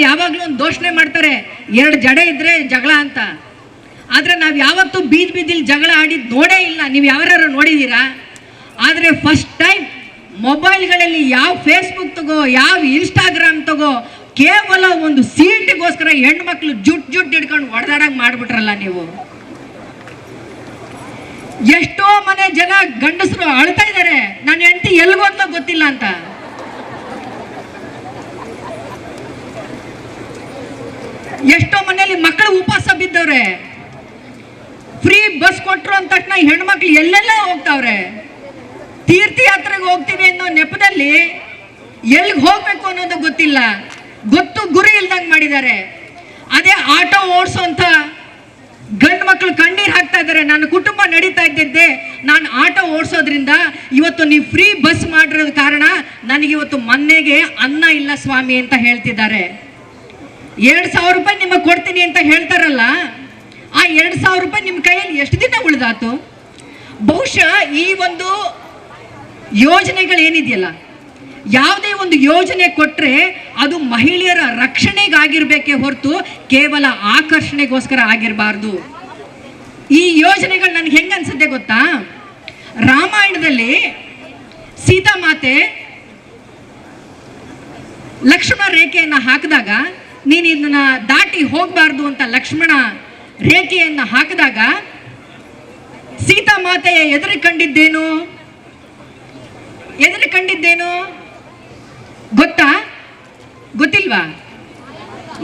ಟಿವಿನಲ್ಲಿ ಯಾವಾಗಲೂ ಒಂದು ದೋಷಣೆ ಮಾಡ್ತಾರೆ, ಎರಡು ಜಡೆ ಇದ್ರೆ ಜಗಳ ಅಂತ. ಆದರೆ ನಾವು ಯಾವತ್ತೂ ಬೀದ್ ಬೀದಿಲಿ ಜಗಳ ಆಡಿದ್ದು ನೋಡೇ ಇಲ್ಲ, ನೀವು ಯಾರು ನೋಡಿದ್ದೀರಾ ಆದರೆ ಫಸ್ಟ್ ಟೈಮ್ ಮೊಬೈಲ್ಗಳಲ್ಲಿ ಯಾವ ಫೇಸ್ಬುಕ್ ತಗೋ, ಯಾವ ಇನ್ಸ್ಟಾಗ್ರಾಮ್ ತಗೋ, ಕೇವಲ ಒಂದು ಸೀಟಿಗೋಸ್ಕರ ಹೆಣ್ಮಕ್ಳು ಜುಟ್ ಜುಟ್ ಹಿಡ್ಕೊಂಡು ಹೊಡೆದಾಡಂಗೆ ಮಾಡ್ಬಿಟ್ರಲ್ಲ ನೀವು. ಎಷ್ಟೋ ಮನೆ ಜನ ಗಂಡಸರು ಅಳ್ತಾ ಇದ್ದಾರೆ ನನ್ನ ಹೆಂಡತಿ ಎಲ್ಗೋದ್ಲೋ ಗೊತ್ತಿಲ್ಲ ಅಂತ. ಮನೆಯಲ್ಲಿ ಮಕ್ಕಳು ಉಪವಾಸ ಬಿದ್ದವ್ರೆ. ಫ್ರೀ ಬಸ್ ಕೊಟ್ಟರು ಅಂದ ತಕ್ಷಣ ಹೆಣ್ಮಕ್ಳು ಎಲ್ಲೆಲ್ಲ ಹೋಗ್ತಾವ್ರೆ. ತೀರ್ಥಯಾತ್ರೆಗೆ ಹೋಗ್ತೀವಿ ಅನ್ನೋ ನೆಪದಲ್ಲಿ ಎಲ್ಲಿಗೆ ಹೋಗ್ಬೇಕು ಅನ್ನೋದು ಗೊತ್ತಿಲ್ಲ. ಗೊತ್ತು ಗುರಿ ಇಲ್ದಂಗೆ ಮಾಡಿದ್ದಾರೆ. ಅದೇ ಆಟೋ ಓಡಿಸೋಂಥ ಗಂಡು ಮಕ್ಕಳು ಕಣ್ಣೀರು ಹಾಕ್ತಾ ಇದ್ದಾರೆ. ನನ್ನ ಕುಟುಂಬ ನಡೀತಾ ಇದ್ದಿದ್ದೆ. ನಾನು ಆಟೋ ಓಡಿಸೋದ್ರಿಂದ ಇವತ್ತು ನೀವು ಫ್ರೀ ಬಸ್ ಮಾಡಿರೋದ ಕಾರಣ ನನಗಿವತ್ತು ಮೊನ್ನೆಗೆ ಅನ್ನ ಇಲ್ಲ ಸ್ವಾಮಿ ಅಂತ ಹೇಳ್ತಿದ್ದಾರೆ. ಎರಡು ಸಾವಿರ ರೂಪಾಯಿ ನಿಮಗೆ ಕೊಡ್ತೀನಿ ಅಂತ ಹೇಳ್ತಾರಲ್ಲ, ಆ ಎರಡು ಸಾವಿರ ರೂಪಾಯಿ ನಿಮ್ಮ ಕೈಯಲ್ಲಿ ಎಷ್ಟು ದಿನ ಉಳಿದಾತು? ಬಹುಶಃ ಈ ಒಂದು ಯೋಜನೆಗಳೇನಿದೆಯಲ್ಲ, ಯಾವುದೇ ಒಂದು ಯೋಜನೆ ಕೊಟ್ಟರೆ ಅದು ಮಹಿಳೆಯರ ರಕ್ಷಣೆಗಾಗಿರ್ಬೇಕೇ ಹೊರತು ಕೇವಲ ಆಕರ್ಷಣೆಗೋಸ್ಕರ ಆಗಿರಬಾರ್ದು. ಈ ಯೋಜನೆಗಳು ನನಗೆ ಹೆಂಗೆ ಅನ್ಸುತ್ತೆ ಗೊತ್ತಾ? ರಾಮಾಯಣದಲ್ಲಿ ಸೀತಾಮಾತೆ ಲಕ್ಷ್ಮಣ ರೇಖೆಯನ್ನು ಹಾಕಿದಾಗ ನೀನು ಇದನ್ನ ದಾಟಿ ಹೋಗಬಾರ್ದು ಅಂತ ಲಕ್ಷ್ಮಣ ರೇಖೆಯನ್ನು ಹಾಕಿದಾಗ ಸೀತಾ ಮಾತೆಯ ಎದುರು ಕಂಡಿದ್ದೇನು? ಎದುರು ಕಂಡಿದ್ದೇನು? ಗೊತ್ತಾ? ಗೊತ್ತಿಲ್ವಾ?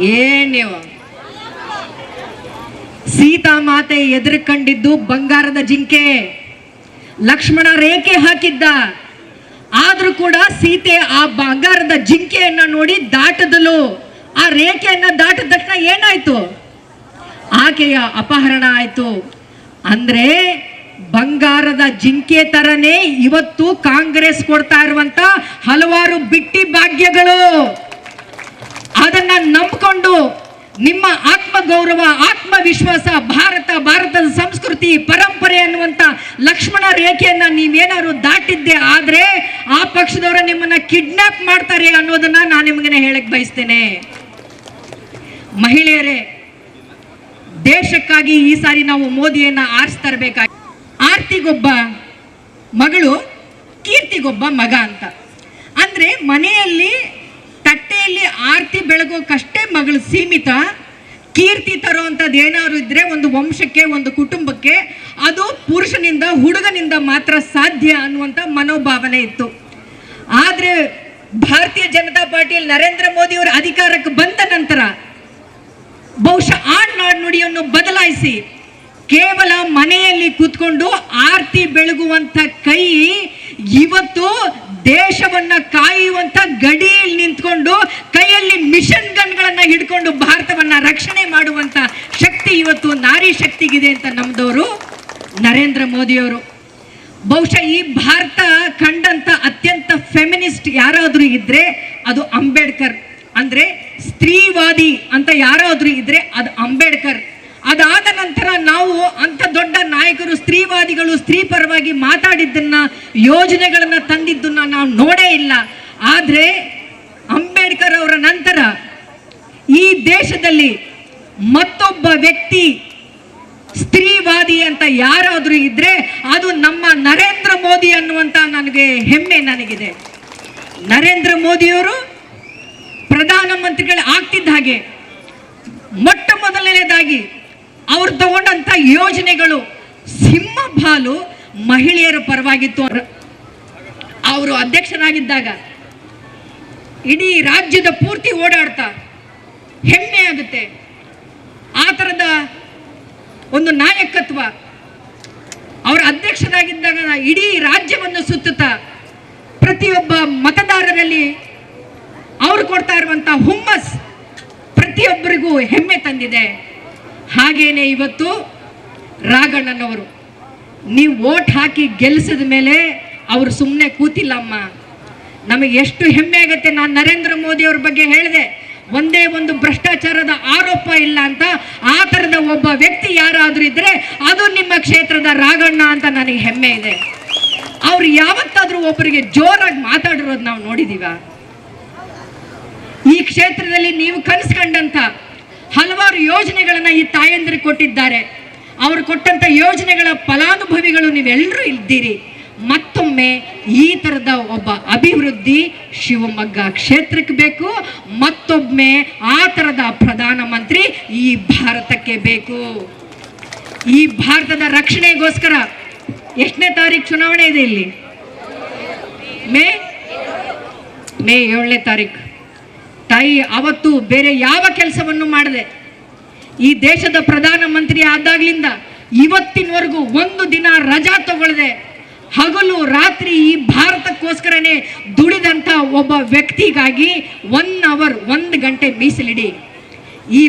ಏನ್ ನೀವು? ಸೀತಾಮಾತೆ ಎದುರು ಕಂಡಿದ್ದು ಬಂಗಾರದ ಜಿಂಕೆ. ಲಕ್ಷ್ಮಣ ರೇಖೆ ಹಾಕಿದ್ದ. ಆದ್ರೂ ಕೂಡ ಸೀತೆ ಆ ಬಂಗಾರದ ಜಿಂಕೆಯನ್ನ ನೋಡಿ ದಾಟದಲು ಆ ರೇಖೆಯನ್ನು ದಾಟಿದ ತಕ್ಷಣ ಏನಾಯ್ತು? ಆಕೆಯ ಅಪಹರಣ ಆಯ್ತು. ಅಂದ್ರೆ ಬಂಗಾರದ ಜಿಂಕೆ ತರನೇ ಇವತ್ತು ಕಾಂಗ್ರೆಸ್ ಕೊಡ್ತಾ ಇರುವಂತ ಹಲವಾರು ಬಿಟ್ಟಿ ಭಾಗ್ಯಗಳು. ಅದನ್ನ ನಂಬಿಕೊಂಡು ನಿಮ್ಮ ಆತ್ಮಗೌರವ, ಆತ್ಮವಿಶ್ವಾಸ, ಭಾರತ, ಭಾರತದ ಸಂಸ್ಕೃತಿ, ಪರಂಪರೆ ಅನ್ನುವಂತ ಲಕ್ಷ್ಮಣ ರೇಖೆಯನ್ನ ನೀವೇನಾದ್ರು ದಾಟಿದ್ದೆ ಆದರೆ ಆ ಪಕ್ಷದವರು ನಿಮ್ಮನ್ನ ಕಿಡ್ನಾಪ್ ಮಾಡ್ತಾರೆ ಅನ್ನೋದನ್ನ ನಾನು ನಿಮಗೆ ಹೇಳಕ್ ಬಯಸ್ತೇನೆ. ಮಹಿಳೆಯರೇ, ದೇಶಕ್ಕಾಗಿ ಈ ಸಾರಿ ನಾವು ಮೋದಿಯನ್ನ ಆರಿಸ್ತರಬೇಕಾಗಿ ಆರ್ತಿಗೊಬ್ಬ ಮಗಳು, ಕೀರ್ತಿಗೊಬ್ಬ ಮಗ ಅಂತ. ಅಂದ್ರೆ ಮನೆಯಲ್ಲಿ, ತಟ್ಟೆಯಲ್ಲಿ ಆರ್ತಿ ಬೆಳಗೋಕಷ್ಟೇ ಮಗಳು ಸೀಮಿತ. ಕೀರ್ತಿ ತರುವಂಥದ್ದು ಏನಾದ್ರು ಇದ್ರೆ ಒಂದು ವಂಶಕ್ಕೆ, ಒಂದು ಕುಟುಂಬಕ್ಕೆ, ಅದು ಪುರುಷನಿಂದ, ಹುಡುಗನಿಂದ ಮಾತ್ರ ಸಾಧ್ಯ ಅನ್ನುವಂಥ ಮನೋಭಾವನೆ ಇತ್ತು. ಆದರೆ ಭಾರತೀಯ ಜನತಾ ಪಾರ್ಟಿಯಲ್ಲಿ ನರೇಂದ್ರ ಮೋದಿ ಅವರು ಅಧಿಕಾರಕ್ಕೆ ಬಂದ ನಂತರ ಬಹುಶಃ ಆ ನಾಡ್ನುಡಿಯನ್ನು ಬದಲಾಯಿಸಿ ಕೇವಲ ಮನೆಯಲ್ಲಿ ಕೂತ್ಕೊಂಡು ಆರ್ತಿ ಬೆಳಗುವಂತ ಕೈ ಇವತ್ತು ದೇಶವನ್ನ ಕಾಯುವಂತ ಗಡಿಯಲ್ಲಿ ನಿಂತ್ಕೊಂಡು ಕೈಯಲ್ಲಿ ಮಿಷನ್ ಗನ್ಗಳನ್ನ ಹಿಡ್ಕೊಂಡು ಭಾರತವನ್ನ ರಕ್ಷಣೆ ಮಾಡುವಂತ ಶಕ್ತಿ ಇವತ್ತು ನಾರಿ ಶಕ್ತಿಗಿದೆ ಅಂತ ನಮ್ದವರು ನರೇಂದ್ರ ಮೋದಿಯವರು. ಬಹುಶಃ ಈ ಭಾರತ ಕಂಡಂತ ಅತ್ಯಂತ ಫೆಮಿನಿಸ್ಟ್ ಯಾರಾದರೂ ಇದ್ರೆ ಅದು ಅಂಬೇಡ್ಕರ್. ಅಂದ್ರೆ ಸ್ತ್ರೀವಾದಿ ಅಂತ ಯಾರಾದ್ರೂ ಇದ್ರೆ ಅದು ಅಂಬೇಡ್ಕರ್. ಅದಾದ ನಂತರ ನಾವು ಅಂತ ದೊಡ್ಡ ನಾಯಕರು, ಸ್ತ್ರೀವಾದಿಗಳು, ಸ್ತ್ರೀ ಪರವಾಗಿ ಮಾತಾಡಿದ್ದನ್ನ, ಯೋಜನೆಗಳನ್ನ ತಂದಿದ್ದನ್ನ ನಾವು ನೋಡೇ ಇಲ್ಲ. ಆದ್ರೆ ಅಂಬೇಡ್ಕರ್ ಅವರ ನಂತರ ಈ ದೇಶದಲ್ಲಿ ಮತ್ತೊಬ್ಬ ವ್ಯಕ್ತಿ ಸ್ತ್ರೀವಾದಿ ಅಂತ ಯಾರಾದ್ರೂ ಇದ್ರೆ ಅದು ನಮ್ಮ ನರೇಂದ್ರ ಮೋದಿ ಅನ್ನುವಂತ ನನಗೆ ಹೆಮ್ಮೆ ನನಗಿದೆ. ನರೇಂದ್ರ ಮೋದಿಯವರು ಪ್ರಧಾನಮಂತ್ರಿಗಳು ಆಗ್ತಿದ್ದ ಹಾಗೆ ಮೊಟ್ಟ ಮೊದಲನೇದಾಗಿ ಅವ್ರು ತಗೊಂಡಂತ ಯೋಜನೆಗಳು ಸಿಂಹ ಬಾಲು ಮಹಿಳೆಯರ ಪರವಾಗಿತ್ತು ಅವರು ಅಧ್ಯಕ್ಷರಾಗಿದ್ದಾಗ ಇಡೀ ರಾಜ್ಯದ ಪೂರ್ತಿ ಓಡಾಡ್ತಾ ಹೆಮ್ಮೆ ಆಗುತ್ತೆ. ಆ ಥರದ ಒಂದು ನಾಯಕತ್ವ ಅವರ ಅಧ್ಯಕ್ಷರಾಗಿದ್ದಾಗ ಇಡೀ ರಾಜ್ಯವನ್ನು ಸುತ್ತುತ್ತಾ ಪ್ರತಿಯೊಬ್ಬ ಮತದಾರರಲ್ಲಿ ಅವರು ಕೊಡ್ತಾ ಇರುವಂತ ಹುಮ್ಮಸ್ ಪ್ರತಿಯೊಬ್ಬರಿಗೂ ಹೆಮ್ಮೆ ತಂದಿದೆ. ಹಾಗೇನೆ ಇವತ್ತು ರಾಘಣ್ಣನವರು, ನೀವು ಓಟ್ ಹಾಕಿ ಗೆಲ್ಲಿಸಿದ ಮೇಲೆ ಅವರು ಸುಮ್ಮನೆ ಕೂತಿಲ್ಲಮ್ಮ ನಮಗೆ ಎಷ್ಟು ಹೆಮ್ಮೆ ಆಗುತ್ತೆ, ನಾನು ನರೇಂದ್ರ ಮೋದಿ ಅವ್ರ ಬಗ್ಗೆ ಹೇಳಿದೆ. ಒಂದೇ ಒಂದು ಭ್ರಷ್ಟಾಚಾರದ ಆರೋಪ ಇಲ್ಲ ಅಂತ, ಆ ಥರದ ಒಬ್ಬ ವ್ಯಕ್ತಿ ಯಾರಾದರೂ ಇದ್ದರೆ ಅದು ನಿಮ್ಮ ಕ್ಷೇತ್ರದ ರಾಘಣ್ಣ ಅಂತ ನನಗೆ ಹೆಮ್ಮೆ ಇದೆ. ಅವ್ರು ಯಾವತ್ತಾದರೂ ಒಬ್ಬರಿಗೆ ಜೋರಾಗಿ ಮಾತಾಡಿರೋದು ನಾವು ನೋಡಿದೀವ. ಈ ಕ್ಷೇತ್ರದಲ್ಲಿ ನೀವು ಕನಸು ಹಲವಾರು ಯೋಜನೆಗಳನ್ನ ಈ ತಾಯಂದಿರಿಗೆ ಕೊಟ್ಟಿದ್ದಾರೆ. ಅವರು ಕೊಟ್ಟಂತ ಯೋಜನೆಗಳ ಫಲಾನುಭವಿಗಳು ನೀವೆಲ್ಲರೂ ಇದ್ದೀರಿ ಮತ್ತೊಮ್ಮೆ ಈ ಥರದ ಒಬ್ಬ ಅಭಿವೃದ್ಧಿ ಶಿವಮೊಗ್ಗ ಕ್ಷೇತ್ರಕ್ಕೆ ಬೇಕು, ಮತ್ತೊಮ್ಮೆ ಆ ಥರದ ಪ್ರಧಾನಮಂತ್ರಿ ಈ ಭಾರತಕ್ಕೆ ಬೇಕು. ಈ ಭಾರತದ ರಕ್ಷಣೆಗೋಸ್ಕರ ಎಷ್ಟನೇ ತಾರೀಕು ಚುನಾವಣೆ ಇದೆ ಇಲ್ಲಿ? ಮೇ? ಮೇ ಏಳನೇ ತಾರೀಕು ತಾಯಿ ಅವತ್ತು ಬೇರೆ ಯಾವ ಕೆಲಸವನ್ನು ಮಾಡದೆ ಈ ದೇಶದ ಪ್ರಧಾನಮಂತ್ರಿ ಆದಾಗ್ಲಿಂದ ಇವತ್ತಿನವರೆಗೂ ಒಂದು ದಿನ ರಜಾ ತಗೊಳ್ಳದೆ ಹಗಲು ರಾತ್ರಿ ಈ ಭಾರತಕ್ಕೋಸ್ಕರನೇ ದುಡಿದಂಥ ಒಬ್ಬ ವ್ಯಕ್ತಿಗಾಗಿ ಒನ್ ಅವರ್ ಒಂದು ಗಂಟೆ ಮೀಸಲಿಡಿ. ಈ